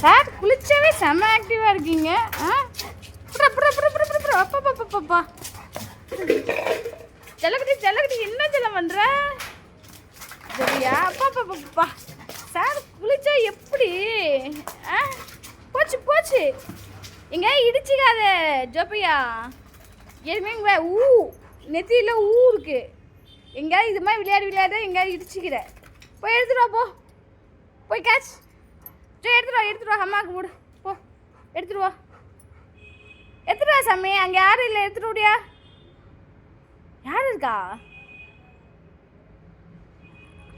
Sir குளிச்சாவே செம்ம ஆக்டிவாக இருக்கீங்க. ஆ? புறா புறா புறா புறா புறா புறா அப்பா அப்பா அப்பா அப்பா. ஜலகடி ஜலகடி என்ன ஜலம் பண்ணுற சரியா அப்பா அப்பா அப்பா, சார் குளிச்சா எப்படி? ஆ? போச்சு போச்சு. எங்க? இடிச்சிக்காத ஜோப்பையா. எதுவுமே ஊ நெத்தியில் ஊ இருக்கு. எங்கேயாவது இது மாதிரி விளையாடி விளையாட எங்கேயாவது இடிச்சிக்கிற போய் எடுத்துட்டு போ. போய் கேட்ச் சரி எடுத்துட்டு வா எடுத்துட்டு வா அம்மாவுக்கு மூடு. போ எடுத்துட்டு வா. எடுத்துட்டு வா சாமி. அங்கே யாரும் இல்லை எடுத்துட்டு விடியா யார் இருக்கா?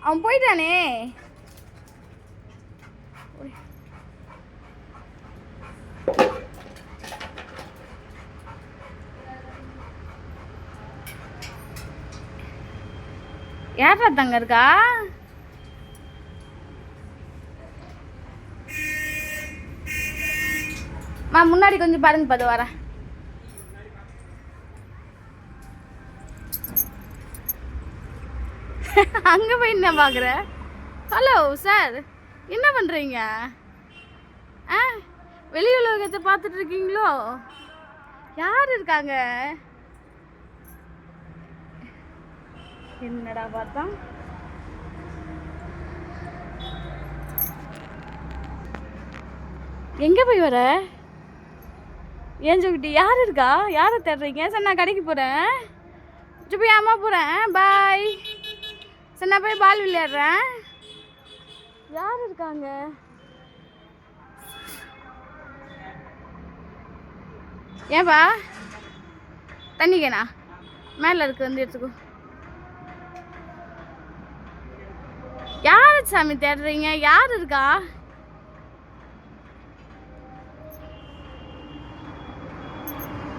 அவன் போயிட்டானே. யாரா தங்க இருக்கா? மா முன்னாடி கொஞ்சம் பாருங்க பாது வரேன். அங்கே போய் என்ன பார்க்குற ஹலோ சார் என்ன பண்ணுறீங்க ஆ வெளி உலகத்தை பார்த்துட்டு இருக்கீங்களோ? யார் இருக்காங்க? என்னடா பார்த்தா? எங்கே போய் வர? ஏஞ்சுக்கிட்டி யார் இருக்கா? யாரை தேடுறீங்க? சார் நான் கடைக்கு போகிறேன் போய் அம்மா போகிறேன் பாய். சார் நான் போய் பால் விளையாடுறேன். யார் இருக்காங்க? ஏன்பா? தண்ணிக்கேனா மேலே இருக்கு வந்து எடுத்துக்கோ. யார் சாமி தேடுறீங்க? யார் இருக்கா?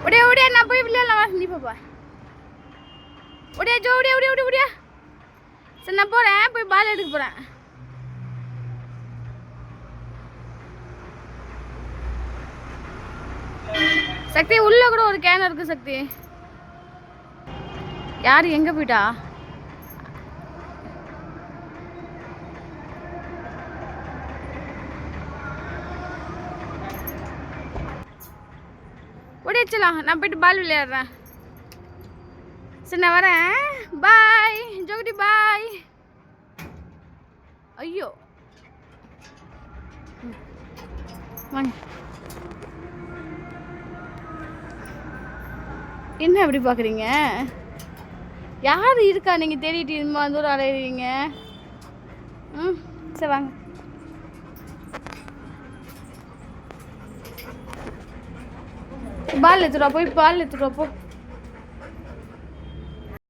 ஒடியா உடைய நான் போய் விளையாடலாம் வா நீ பாப்பா ஒடியா ஜோ ஒடியா ஒடியா ஒடியா ஒடியா சரி நான் போகிறேன் போய் பால் எடுக்க போகிறேன் சக்தி உள்ளே கூட ஒரு கேன் இருக்கு சக்தி யார் எங்கே போயிட்டா ஓடிச்சலாம் நான் போயிட்டு பால் விளையாடுறேன். சரி நான் வரேன். பாய் ஜோகுடி பாய் ஐயோ. வாங்க. என்ன அப்படி பார்க்குறீங்க யார் இருக்கா? நீங்கள் தேடிட்டு இனிமே வந்து ஒரு அலையிறீங்க ம் சரி வாங்க. பால் எடுத்துருவா போய் பால் எடுத்துருவா போ